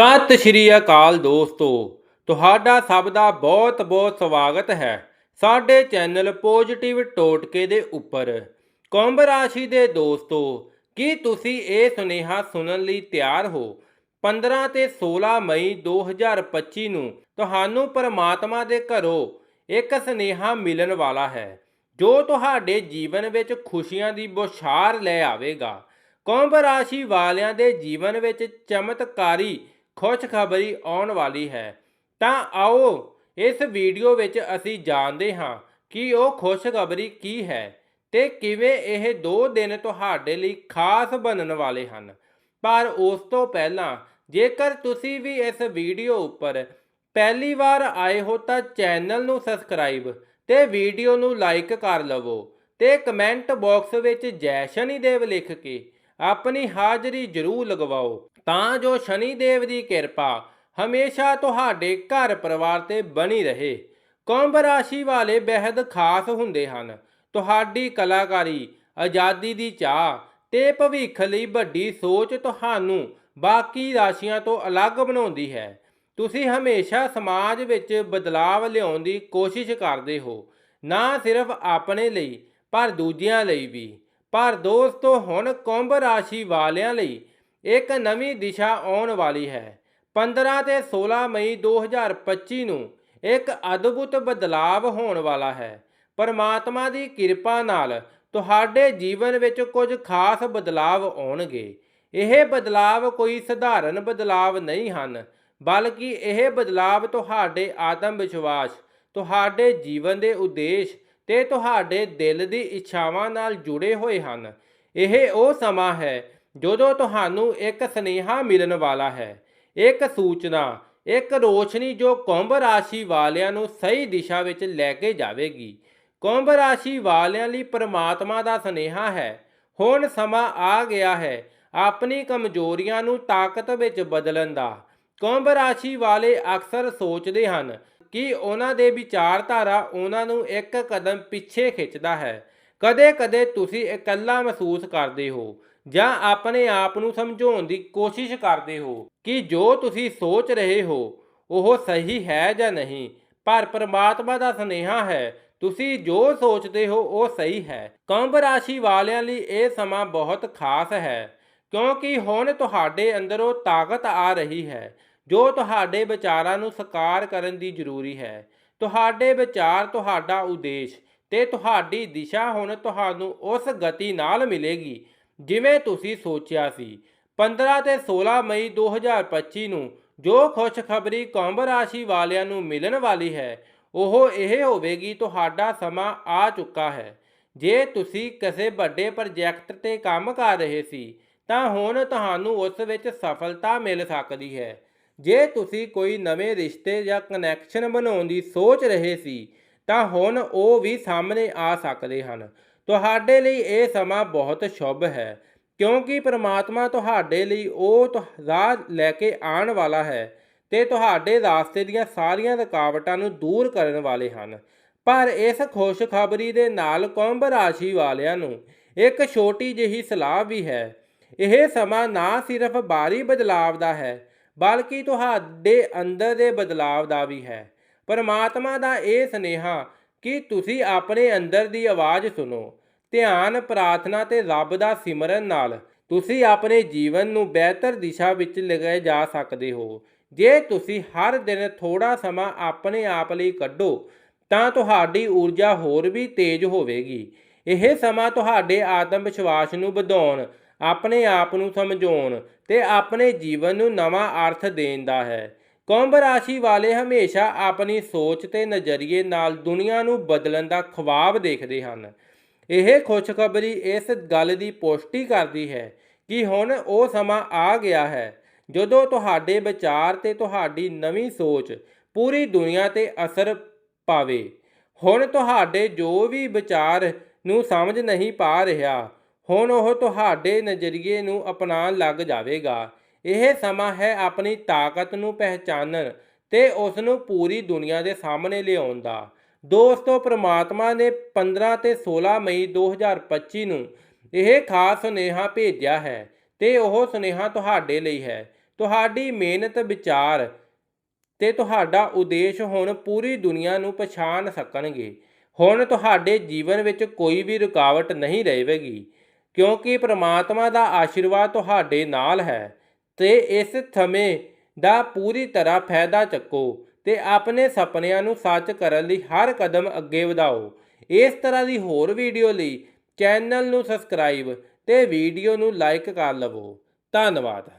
ਸਤਿ ਸ਼੍ਰੀ ਅਕਾਲ ਦੋਸਤੋ, ਤੁਹਾਡਾ ਸਭ ਦਾ ਬਹੁਤ-ਬਹੁਤ ਸਵਾਗਤ ਹੈ ਸਾਡੇ ਚੈਨਲ ਪੋਜ਼ਿਟਿਵ ਟੋਟਕੇ ਦੇ ਉੱਪਰ। ਕੁੰਭ ਰਾਸ਼ੀ ਦੇ ਦੋਸਤੋ, ਕੀ ਤੁਸੀਂ ਇਹ ਸੁਨੇਹਾ ਸੁਣਨ ਲਈ ਤਿਆਰ ਹੋ? 15 ਤੇ 16 ਮਈ 2025 ਨੂੰ ਤੁਹਾਨੂੰ ਪਰਮਾਤਮਾ ਦੇ ਘਰੋਂ ਇੱਕ ਸੁਨੇਹਾ ਮਿਲਣ ਵਾਲਾ ਹੈ, ਜੋ ਤੁਹਾਡੇ ਜੀਵਨ ਵਿੱਚ ਖੁਸ਼ੀਆਂ ਦੀ ਬੁਸ਼ਾਰ ਲੈ ਆਵੇਗਾ। ਕੁੰਭ ਰਾਸ਼ੀ ਵਾਲਿਆਂ ਦੇ ਜੀਵਨ ਵਿੱਚ ਚਮਤਕਾਰੀ ਖੁਸ਼ਖਬਰੀ ਆਉਣ ਵਾਲੀ ਹੈ। ਤਾਂ ਆਓ ਇਸ ਵੀਡੀਓ ਵਿੱਚ ਅਸੀਂ ਜਾਣਦੇ ਹਾਂ ਕਿ ਉਹ ਖੁਸ਼ਖਬਰੀ ਕੀ ਹੈ ਤੇ ਕਿਵੇਂ ਇਹ ਦੋ ਦਿਨ ਤੁਹਾਡੇ ਲਈ ਖਾਸ ਬਣਨ ਵਾਲੇ ਹਨ। ਪਰ ਉਸ ਤੋਂ ਪਹਿਲਾਂ ਜੇਕਰ ਤੁਸੀਂ ਵੀ ਇਸ ਵੀਡੀਓ ਉੱਪਰ ਪਹਿਲੀ ਵਾਰ ਆਏ ਹੋ ਤਾਂ ਚੈਨਲ ਨੂੰ ਸਬਸਕ੍ਰਾਈਬ ਤੇ ਵੀਡੀਓ ਨੂੰ ਲਾਈਕ ਕਰ ਲਵੋ ਤੇ ਕਮੈਂਟ ਬਾਕਸ ਵਿੱਚ ਜੈ ਸ਼ਨੀ ਦੇਵ ਲਿਖ ਕੇ ਆਪਣੀ ਹਾਜ਼ਰੀ ਜ਼ਰੂਰ ਲਗਵਾਓ। ਤਾਂ ਜੋ ਸ਼ਨੀ ਦੇਵ ਦੀ ਕਿਰਪਾ ਹਮੇਸ਼ਾ ਤੁਹਾਡੇ ਘਰ ਪਰਿਵਾਰ ਤੇ ਬਣੀ ਰਹੇ। ਕੁੰਭ ਰਾਸ਼ੀ ਵਾਲੇ ਬੇहद ਖਾਸ ਹੁੰਦੇ ਹਨ। ਤੁਹਾਡੀ ਕਲਾਕਾਰੀ, ਆਜ਼ਾਦੀ ਦੀ ਚਾਹ ਤੇ ਭਵਿੱਖ ਲਈ ਵੱਡੀ ਸੋਚ ਤੁਹਾਨੂੰ ਬਾਕੀ ਰਾਸ਼ੀਆਂ ਤੋਂ ਅਲੱਗ ਬਣਾਉਂਦੀ ਹੈ। ਤੁਸੀਂ ਹਮੇਸ਼ਾ ਸਮਾਜ ਵਿੱਚ ਬਦਲਾਵ ਲਿਆਉਣ ਦੀ ਕੋਸ਼ਿਸ਼ ਕਰਦੇ ਹੋ। ਨਾ ਸਿਰਫ ਆਪਣੇ ਲਈ, ਪਰ ਦੂਜਿਆਂ ਲਈ ਵੀ। ਪਰ ਦੋਸਤੋ, ਹੁਣ ਕੁੰਭ ਰਾਸ਼ੀ ਵਾਲਿਆਂ ਲਈ ਇੱਕ ਨਵੀਂ ਦਿਸ਼ਾ ਆਉਣ ਵਾਲੀ ਹੈ। 15 ਤੇ 16 ਮਈ 2025 ਨੂੰ ਇੱਕ ਅਦਭੁਤ ਬਦਲਾਵ ਹੋਣ ਵਾਲਾ ਹੈ। ਪਰਮਾਤਮਾ ਦੀ ਕਿਰਪਾ ਨਾਲ ਤੁਹਾਡੇ ਜੀਵਨ ਵਿੱਚ ਕੁਝ ਖਾਸ ਬਦਲਾਵ ਆਉਣਗੇ। ਇਹ ਬਦਲਾਵ ਕੋਈ ਸਧਾਰਨ ਬਦਲਾਵ ਨਹੀਂ ਹਨ, ਬਲਕਿ ਇਹ ਬਦਲਾਵ ਤੁਹਾਡੇ ਆਤਮ ਵਿਸ਼ਵਾਸ ਤੁਹਾਡੇ ਜੀਵਨ ਦੇ ਉਦੇਸ਼ ਤੇ ਤੁਹਾਡੇ ਦਿਲ ਦੀ ਇੱਛਾਵਾਂ ਨਾਲ ਜੁੜੇ ਹੋਏ ਹਨ। ਇਹ ਉਹ ਸਮਾਂ ਹੈ ਜਦੋਂ ਤੁਹਾਨੂੰ ਇੱਕ ਸਨੇਹਾ ਮਿਲਣ ਵਾਲਾ ਹੈ। ਇੱਕ ਸੂਚਨਾ, ਇੱਕ ਰੋਸ਼ਨੀ ਜੋ ਕੁੰਭ ਰਾਸ਼ੀ ਵਾਲਿਆਂ ਨੂੰ ਸਹੀ ਦਿਸ਼ਾ ਵਿੱਚ ਲੈ ਕੇ ਜਾਵੇਗੀ। ਕੁੰਭ ਰਾਸ਼ੀ ਵਾਲਿਆਂ ਲਈ ਪਰਮਾਤਮਾ ਦਾ ਸਨੇਹਾ ਹੈ। ਹੁਣ ਸਮਾਂ ਆ ਗਿਆ ਹੈ ਆਪਣੀ ਕਮਜ਼ੋਰੀਆਂ ਨੂੰ ਤਾਕਤ ਵਿੱਚ ਬਦਲਣ ਦਾ। ਕੁੰਭ ਰਾਸ਼ੀ ਵਾਲੇ ਅਕਸਰ ਸੋਚਦੇ ਹਨ ਕਿ ਉਹਨਾਂ ਦੇ ਵਿਚਾਰਧਾਰਾ ਉਹਨਾਂ ਨੂੰ ਇੱਕ ਕਦਮ ਪਿੱਛੇ ਖਿੱਚਦਾ ਹੈ। ਕਦੇ-ਕਦੇ ਤੁਸੀਂ ਇਕੱਲਾ ਮਹਿਸੂਸ ਕਰਦੇ ਹੋ ਜਾਂ ਆਪਣੇ ਆਪ ਨੂੰ ਸਮਝਾਉਣ ਦੀ ਕੋਸ਼ਿਸ਼ ਕਰਦੇ ਹੋ ਕਿ ਜੋ ਤੁਸੀਂ ਸੋਚ ਰਹੇ ਹੋ, ਉਹ ਸਹੀ ਹੈ ਜਾਂ ਨਹੀਂ। ਪਰ ਪ੍ਰਮਾਤਮਾ ਦਾ ਸੁਨੇਹਾ ਹੈ, ਤੁਸੀਂ ਜੋ ਸੋਚਦੇ ਹੋ, ਉਹ ਸਹੀ ਹੈ। ਕੰਭ ਰਾਸ਼ੀ ਵਾਲਿਆਂ ਲਈ ਇਹ ਸਮਾਂ ਬਹੁਤ ਖਾਸ ਹੈ, ਕਿਉਂਕਿ ਹੁਣ ਤੁਹਾਡੇ ਅੰਦਰੋਂ ਤਾਕਤ ਆ ਰਹੀ ਹੈ। ਜੋ ਤੁਹਾਡੇ ਵਿਚਾਰਾਂ ਨੂੰ ਸਾਕਾਰ ਕਰਨ ਦੀ ਜ਼ਰੂਰੀ ਹੈ। ਤੁਹਾਡੇ ਵਿਚਾਰ, ਤੁਹਾਡਾ ਉਦੇਸ਼ ਤੇ ਤੁਹਾਡੀ ਦਿਸ਼ਾ ਹੁਣ ਤੁਹਾਨੂੰ ਉਸ ਗਤੀ ਨਾਲ ਮਿਲੇਗੀ, ਜਿਵੇਂ ਤੁਸੀਂ ਸੋਚਿਆ ਸੀ। 15 ਤੇ 16 ਮਈ 2025 ਨੂੰ ਜੋ ਖੁਸ਼ਖਬਰੀ ਕੁੰਭ ਰਾਸ਼ੀ ਵਾਲਿਆਂ ਨੂੰ ਮਿਲਣ ਵਾਲੀ ਹੈ, ਉਹ ਇਹ ਹੋਵੇਗੀ, ਤੁਹਾਡਾ ਸਮਾਂ ਆ ਚੁੱਕਾ ਹੈ। ਜੇ ਤੁਸੀਂ ਕਿਸੇ ਵੱਡੇ ਪ੍ਰੋਜੈਕਟ ਤੇ ਕੰਮ ਕਰ ਰਹੇ ਸੀ, ਤਾਂ ਹੁਣ ਤੁਹਾਨੂੰ ਉਸ ਵਿੱਚ ਸਫਲਤਾ ਮਿਲ ਸਕਦੀ ਹੈ। ਜੇ ਤੁਸੀਂ ਕੋਈ ਨਵੇਂ ਰਿਸ਼ਤੇ ਜਾਂ ਕਨੈਕਸ਼ਨ ਬਣਾਉਣ ਦੀ ਸੋਚ ਰਹੇ ਸੀ, ਤਾਂ ਹੁਣ ਉਹ ਵੀ ਸਾਹਮਣੇ ਆ ਸਕਦੇ ਹਨ। ਤੁਹਾਡੇ ਲਈ ਇਹ ਸਮਾਂ ਬਹੁਤ ਸ਼ੁਭ ਹੈ, ਕਿਉਂਕਿ ਪ੍ਰਮਾਤਮਾ ਤੁਹਾਡੇ ਲਈ ਉਹ ਰਾਹ ਲੈ ਕੇ ਆਉਣ ਵਾਲਾ ਹੈ ਤੇ ਤੁਹਾਡੇ ਰਾਸਤੇ ਦੀਆਂ ਸਾਰੀਆਂ ਰੁਕਾਵਟਾਂ ਨੂੰ ਦੂਰ ਕਰਨ ਵਾਲੇ ਹਨ। ਪਰ ਇਸ ਖੁਸ਼ਖਬਰੀ ਦੇ ਨਾਲ ਕੁੰਭ ਰਾਸ਼ੀ ਵਾਲਿਆਂ ਨੂੰ ਇੱਕ ਛੋਟੀ ਜਿਹੀ ਸਲਾਹ ਵੀ ਹੈ। ਇਹ ਸਮਾਂ ਨਾ ਸਿਰਫ ਬਾਹਰੀ ਬਦਲਾਵ ਦਾ ਹੈ ਬਲਕਿ ਤੁਹਾਡੇ ਅੰਦਰ ਦੇ ਬਦਲਾਵ ਦਾ ਵੀ ਹੈ। ਪਰਮਾਤਮਾ ਦਾ ਇਹ ਸਨੇਹਾ ਕਿ ਤੁਸੀਂ ਆਪਣੇ ਅੰਦਰ ਦੀ ਆਵਾਜ਼ ਸੁਣੋ। ਧਿਆਨ, ਪ੍ਰਾਰਥਨਾ ਤੇ ਰੱਬ ਦਾ ਸਿਮਰਨ ਨਾਲ ਤੁਸੀਂ ਆਪਣੇ ਜੀਵਨ ਨੂੰ ਬਿਹਤਰ ਦਿਸ਼ਾ ਵਿੱਚ ਲਗਾਏ ਜਾ ਸਕਦੇ ਹੋ। ਜੇ ਤੁਸੀਂ ਹਰ ਦਿਨ ਥੋੜਾ ਸਮਾਂ ਆਪਣੇ ਆਪ ਲਈ ਕੱਢੋ, ਤਾਂ ਤੁਹਾਡੀ ਊਰਜਾ ਹੋਰ ਵੀ ਤੇਜ਼ ਹੋਵੇਗੀ। ਇਹ ਸਮਾਂ ਤੁਹਾਡੇ ਆਤਮ ਵਿਸ਼ਵਾਸ ਨੂੰ ਵਧਾਉਣ ਆਪਣੇ ਆਪ ਨੂੰ ਸਮਝਾਉਣ ਤੇ ਆਪਣੇ ਜੀਵਨ ਨੂੰ ਨਵਾਂ ਅਰਥ ਦੇਣ ਦਾ ਹੈ। ਕੁੰਭ ਰਾਸ਼ੀ ਵਾਲੇ ਹਮੇਸ਼ਾ ਆਪਣੀ ਸੋਚ ਤੇ ਨਜ਼ਰੀਏ ਨਾਲ ਦੁਨੀਆ ਨੂੰ ਬਦਲਣ ਦਾ ਖਵਾਬ ਦੇਖਦੇ ਹਨ। ਇਹ ਖੁਸ਼ਖਬਰੀ ਇਸ ਗੱਲ ਦੀ ਪੁਸ਼ਟੀ ਕਰਦੀ ਹੈ ਕਿ ਹੁਣ ਉਹ ਸਮਾਂ ਆ ਗਿਆ ਹੈ, ਜਦੋਂ ਤੁਹਾਡੇ ਵਿਚਾਰ ਤੇ ਤੁਹਾਡੀ ਨਵੀਂ ਸੋਚ ਪੂਰੀ ਦੁਨੀਆ ਤੇ ਅਸਰ ਪਾਵੇ। ਹੁਣ ਤੁਹਾਡੇ ਜੋ ਵੀ ਵਿਚਾਰ ਨੂੰ ਸਮਝ ਨਹੀਂ ਪਾ ਰਿਹਾ ਹੁਣ ਉਹ ਤੁਹਾਡੇ ਨਜ਼ਰੀਏ ਨੂੰ ਅਪਣਾਉਣ ਲੱਗ ਜਾਵੇਗਾ। ਇਹ ਸਮਾਂ ਹੈ ਆਪਣੀ ਤਾਕਤ ਨੂੰ ਪਹਿਚਾਨਣ ਤੇ ਉਸ ਨੂੰ ਪੂਰੀ ਦੁਨੀਆ ਦੇ ਸਾਹਮਣੇ ਲਿਆਉਣ ਦਾ। ਦੋਸਤੋ, ਪ੍ਰਮਾਤਮਾ ਨੇ 15 ਤੇ 16 ਮਈ 2025 ਨੂੰ ਇਹ ਖਾਸ ਸੁਨੇਹਾ ਭੇਜਿਆ ਹੈ ਤੇ ਉਹ ਸੁਨੇਹਾ ਤੁਹਾਡੇ ਲਈ ਹੈ। ਤੁਹਾਡੀ ਮਿਹਨਤ, ਵਿਚਾਰ ਤੇ ਤੁਹਾਡਾ ਉਦੇਸ਼ ਹੁਣ ਪੂਰੀ ਦੁਨੀਆ ਨੂੰ ਪਛਾਣ ਸਕਣਗੇ। ਹੁਣ ਤੁਹਾਡੇ ਜੀਵਨ ਵਿੱਚ ਕੋਈ ਵੀ ਰੁਕਾਵਟ ਨਹੀਂ ਰਹੇਗੀ। ਕਿਉਂਕਿ ਪ੍ਰਮਾਤਮਾ ਦਾ ਆਸ਼ੀਰਵਾਦ ਤੁਹਾਡੇ ਨਾਲ ਹੈ, ਤੇ ਇਸ ਸਮੇਂ ਦਾ ਪੂਰੀ ਤਰ੍ਹਾਂ ਫਾਇਦਾ ਚੱਕੋ ਤੇ ਆਪਣੇ ਸੁਪਨਿਆਂ ਨੂੰ ਸੱਚ ਕਰਨ ਲਈ ਹਰ ਕਦਮ ਅੱਗੇ ਵਧਾਓ। ਇਸ ਤਰ੍ਹਾਂ ਦੀ ਹੋਰ ਵੀਡੀਓ ਲਈ ਚੈਨਲ ਨੂੰ ਸਬਸਕ੍ਰਾਈਬ ਤੇ ਵੀਡੀਓ ਨੂੰ ਲਾਈਕ ਕਰ ਲਵੋ। ਧੰਨਵਾਦ।